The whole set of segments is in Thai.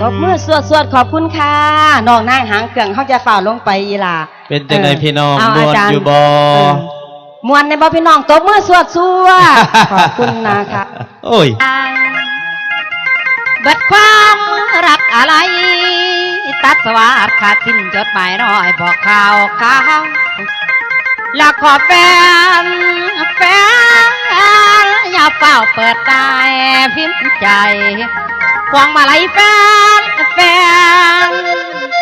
ตบมือสวดสวดขอบคุณค่ะน้องนายหางเครื่องเขาจะฝ่าลงไปอีหล่าเป็นจังไดพี่น้องเาม่วนาจารอยู่บ่เออมวนในบ่พี่น้องตบมือสวดสวดขอบคุณนะคะโอ้ยเบิดความรักอะไร ตัดสวัสดขาดสิ้นจดหมายน้อยบอกข่าวข่าวและขอแฟนแฟนอย่าเฝ้าเปิดตายพิมพ์ใจ หวงมาลัยแฟนแฟน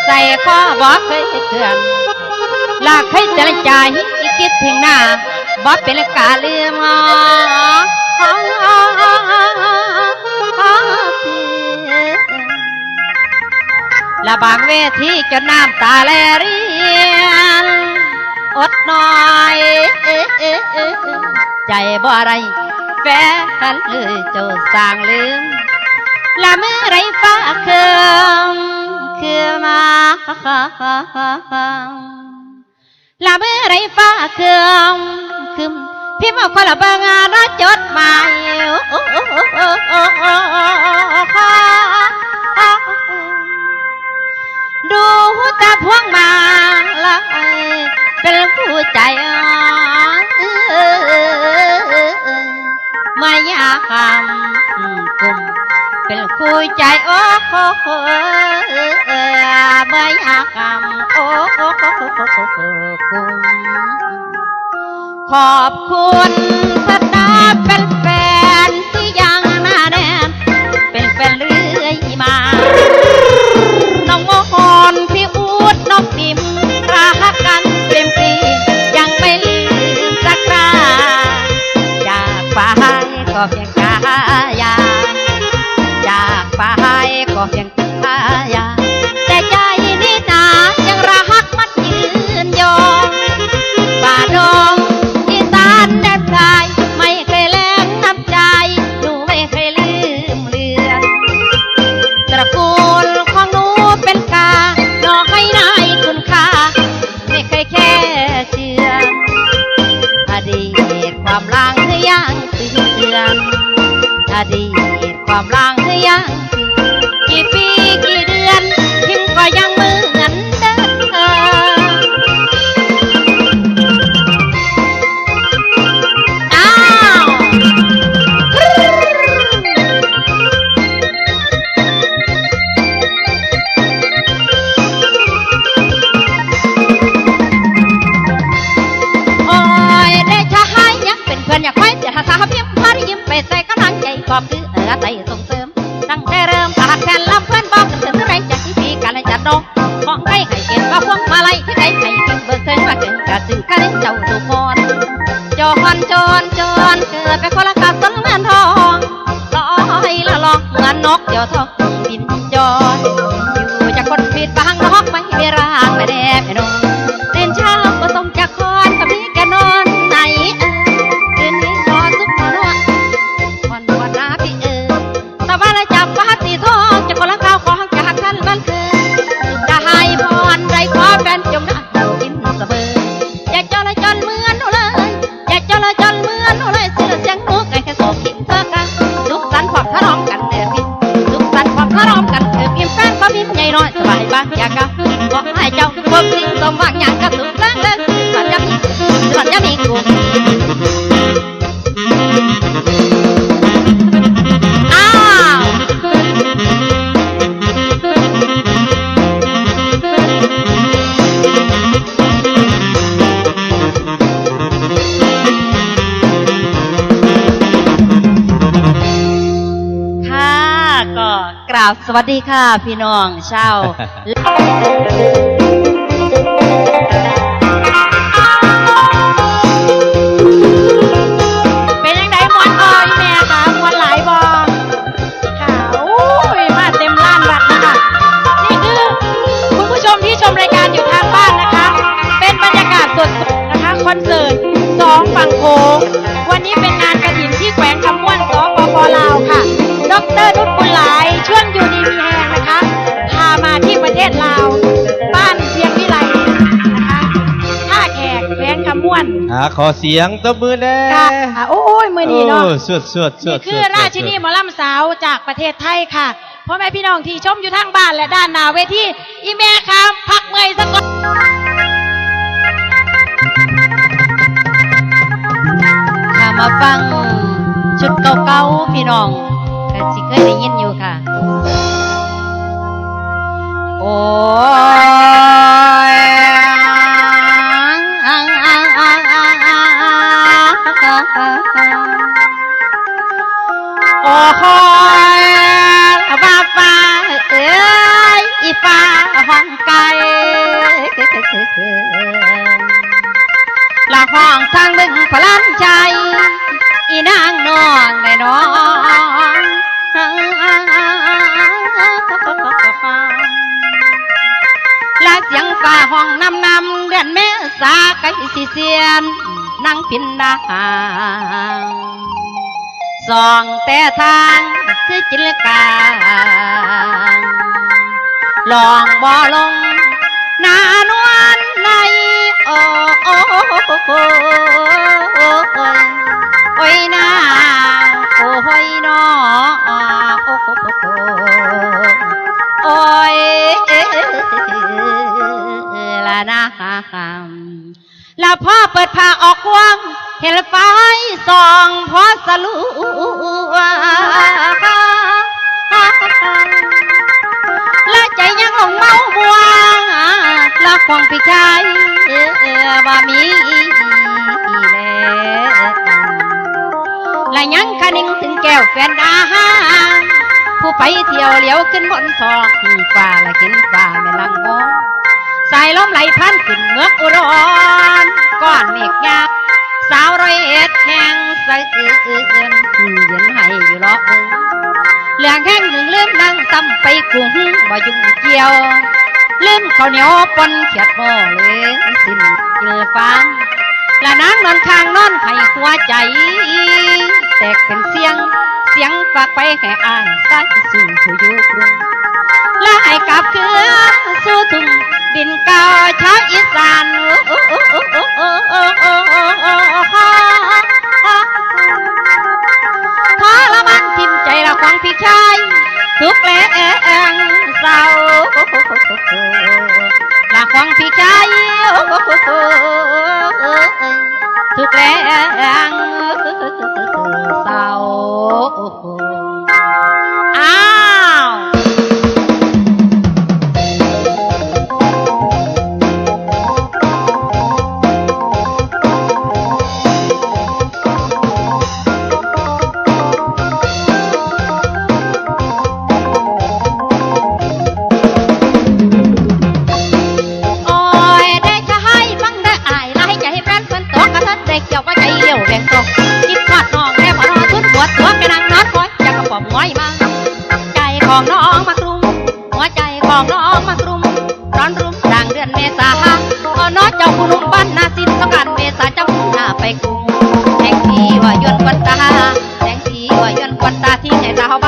ใส่ข้อบอกเคยเตือนลากให้ใจใจคิดถึงหน้าบอกเป็นกาลืมอ๋อละบางเวทีจนน้ำตาแลเรียนอดน่อยใจบ่อะไรแฟนเลยเจ้าสร้างลืม ละเมื่อไรฟ้าเคืองคือมาละเมื่อไรฟ้าเคืองคืมพี่มาคนละเบงานจดหมายดูตาพวงมาลายเป็นผู้ใจอ่อน คุยใจโอ้โหไม่อยากกำโอ้โหกุมขอบคุณสตาเป็นแฟนที่ยังหน้าแนนเป็นแฟนเรื่อยมาน้องโมหอนพี่อูดน้องปิมรักกันเปรมปียังไม่ลืมสักคราจากไปก็เพียงกายา ก็เพียงกายาแต่ใจนี่นายังรักมันยืนยงป่าดงอีสานแดนไกลไม่เคยแลงน้ำใจหนูไม่เคยลืมเลือนตระกูลของหนูเป็นกาน้อให้นายคุณค่าไม่เคยแค่เชื่ออดีตความลังยังเตือนอดีตความลัง อบคือเออใส่ส่งเสริม ตั้งแต่เริ่มขาดแคลนลำเพื่อนบอกกันถึงไรจากที่พีกันเลยจัดดองของใครให้เก็บว่าพวงมาลัยที่ใครให้ถึงเบิกเทิงว่าเกินกระสือกันเจ้าสุพรจอนจอนจอ สัญญามีกูอ้าวค่ะก็กราบสวัสดีค่ะ พี่น้องชาวาขอเสียงตบมือแน่ค่ะอะโอ้ยมือนี้เนาะโอ้สวดสวดสวนี่ดคือสวดราชินีหมอลำสาวจากประเทศไทยค่ะพ่อแม่พี่น้องที่ชมอยู่ทางบ้านและด้านหน้าเวทีอีแม่คำพักเมื่อยสักก่อนค่ะมาฟังชุดเก่าๆพี่น้องก็สิเคยได้ยินอยู่ค่ะ โอ้ ละห้องทางบึงพลันใจ อีนางนองแม่น้องลาเสียงฟ้าห้องนำนำเดือนเมษาไก่สิเสียนนั่งพินดาสองแต่ทางคือจิลกาลองบ่ลงนานวลใน โอ้โอ้โอ้โอ้โอ้ยนาโอ้ยนอโอ้โอ้ยละนะละพ่อเปิดผ้าออกกว้างเห็นไฟสองพอสลัวละใจยังหลงเมาบัวละควงพี่ชาย เออเออว่ามีแลละยังคนึงถึงแก้วแฟนดาหาผู้ไปเที่ยวเหลียวขึ้นบนทองฟ้าละกินฟ้าแม่ลังงงสายลมไหลพันขึ้นเมือกอุดรก้อนเมฆยาสาวร้อยเอ็ดแห่งใส่เอื่นเย็นให้อยู่รอเอิงเหลืองแห้งหนึ่งลืมนั่งซ้ำไปกุ้งบ่ยุ่งเกี่ยว ลืมข้าวเหนียวปนเขียดหม้อเลยสิ้นเกลือฟังละนางนอนข้างนอนให้หัวใจ แตกเป็นเสียง เสียงฝากไปให้อายสายสู่ผู้อยู่กรุงและให้กลับคืนสู่ทุ่งดินเก่าชาวอีสานทรมานทิมใจละของพี่ชายทุกแรงเศร้า ทุกแองน้องมากรุมร้อนรุมดังเดือนเมษาก็น้อเจ้าคุณุมบ้านนาสินต้องการเมษาเจ้าคุณหน้าไปกรุงแสงสีว่ายวนกวนตาแสงสีว่ายวนกวนตาที่ให้สาบ้า